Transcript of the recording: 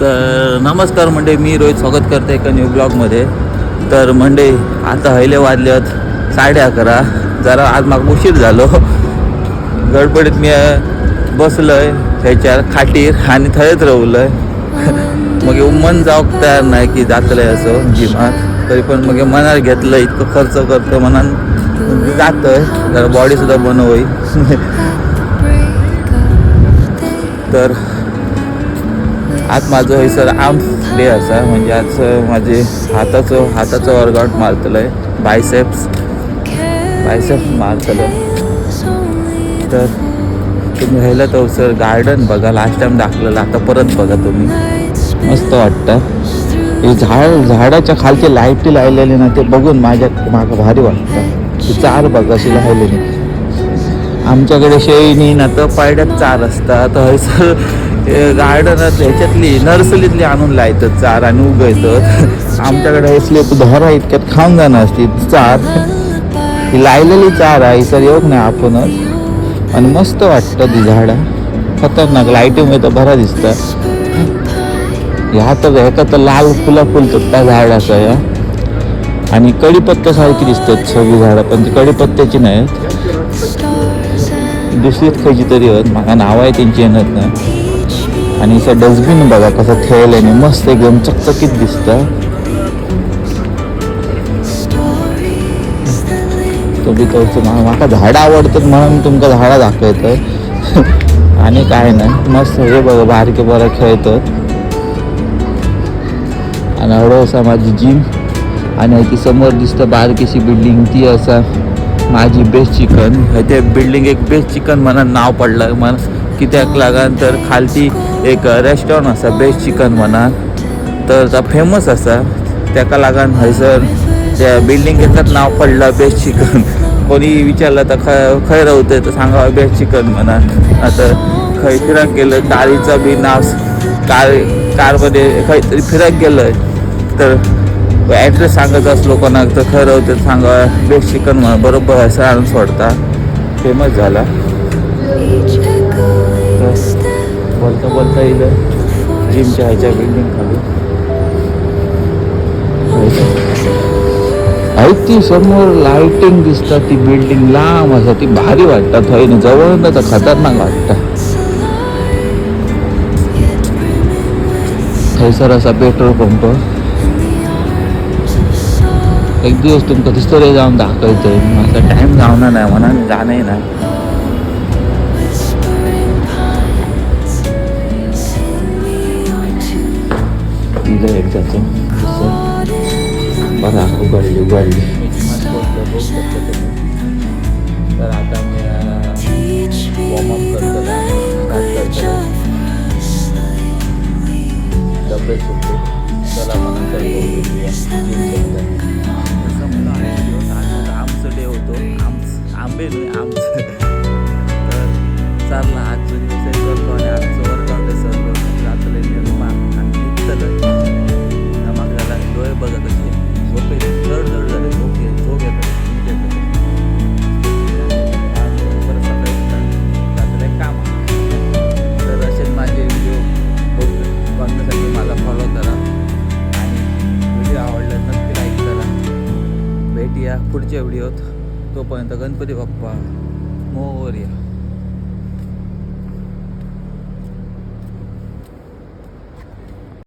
तर नमस्कार म्हणजे मी रोहित स्वागत करते एका न्यू ब्लॉगमध्ये तर म्हणजे आता हयले वाजल्यात साडे अकरा. जरा आज माग उशीर झालो. गडबडीत मी बसलोय ह्याच्यार खाटीर आणि थंयच रावलोय. मग मन जावक तयार नाही की जातलंय असं जिमात. तरी पण मग मनार घेतलं इतकं खर्च करतो मनान जातोय. जरा बॉडी सुद्धा बनवय तर आज माझं हयसर आर्म्स डे असा म्हणजे आज माझे हाताचं हाताचं वर्कआउट मारतलंय. बायसेप्स बायसेप्स मारतलं तर तुम्ही राहिलं तर सर गार्डन बघा. लास्ट टाइम दाखवलेलं आता परत बघा तुम्ही. मस्त वाटतं. हे झाड झाडाच्या खालची लाईटी लावलेली ना ते बघून माझ्या मागं भारी वाटतं. ती चार बघा अशी लावलेली. आमच्याकडे शेळी नाही ना तर पायड्यात चार असतात. हयसर गार्डनात ह्याच्यातली नर्सरीतली आणून लायतात चार आणि उगयतात आमच्याकडे असले धरा इतक्यात खाऊन जाणार असते चार. ही लायलेली चार आहे सर येऊक नाही आपणच. आणि मस्त वाटतं ती झाडं. खतरनाक लाईटीमुळे तर बरा दिसतात ह्या तर ह्याका तर लाल फुला फुलतात त्या झाडाचं या आणि कडीपत्त्यासारखी दिसतात सगळी झाडं पण ती कडीपत्त्याची नाहीत. दुसरीच खयची तरी आहेत म्हाका नाव आहे त्यांची येणार नाही. आणि असं डस्टबिन बघा कसं खेळल्याने मस्त एकदम चकचकीत दिसतं तुम्ही तो झाडं आवडतात म्हणून तुमका झाडं दाखवतं आणि काय नाही मस्त हे बघा बारके बरं खेळतात. आणि हळू असा माझी जिम आणि ती समोर दिसतं बारकीशी बिल्डिंग ती असा माझी बेस्ट चिकन ते बिल्डिंग एक बेस्ट चिकन म्हणा नाव पडलं मला कित्याक लागन तर खालती एक रेस्टॉरंट असा बेस्ट चिकन म्हणा. तर ता फेमस असा त्याका लागून हयसर त्या बिल्डिंग एकच नाव पडलं बेस्ट चिकन कोणी विचारलं तर ख खय रावतंय तर सांगा बेस्ट चिकन म्हणा. आता खंय फिरक गेलं कारीचं बी नाव कार कारमध्ये खंय तरी फिरक गेलं. तर ॲड्रेस सांगत असलो कोणाक तर खरं होतं सांगा बेस्ट चिकन म्हणून बरोबर असं आणून सोडता फेमस झाला. बोलता बोलता येईल जिमच्या ह्याच्या बिल्डिंग खाली. आहे ती समोर लाइटिंग दिसतात ती बिल्डिंग लांब असा ती भारी वाटतात थंय जवळ तर खतरनाक वाटतं. थंयसर असा पेट्रोल पंप एक दिवस तुमका दिसतले जाऊन दाखयतय माझा टाइम जावना नाही म्हणा ना. नाही दिलं एकदाचं बघा उघडली उघडली तर आता मी वॉर्मअप करतो स्टार्ट करतो डबे सुटतो चला मग नंतर आमचं डे होतो आम आंबे नाही आमचं तर चालला आजचं दिवस आहे करतो आणि आजचं वर्कआउट आहे पुढच्या व्हिडिओत तोपर्यंत गणपती बाप्पा मोर्या.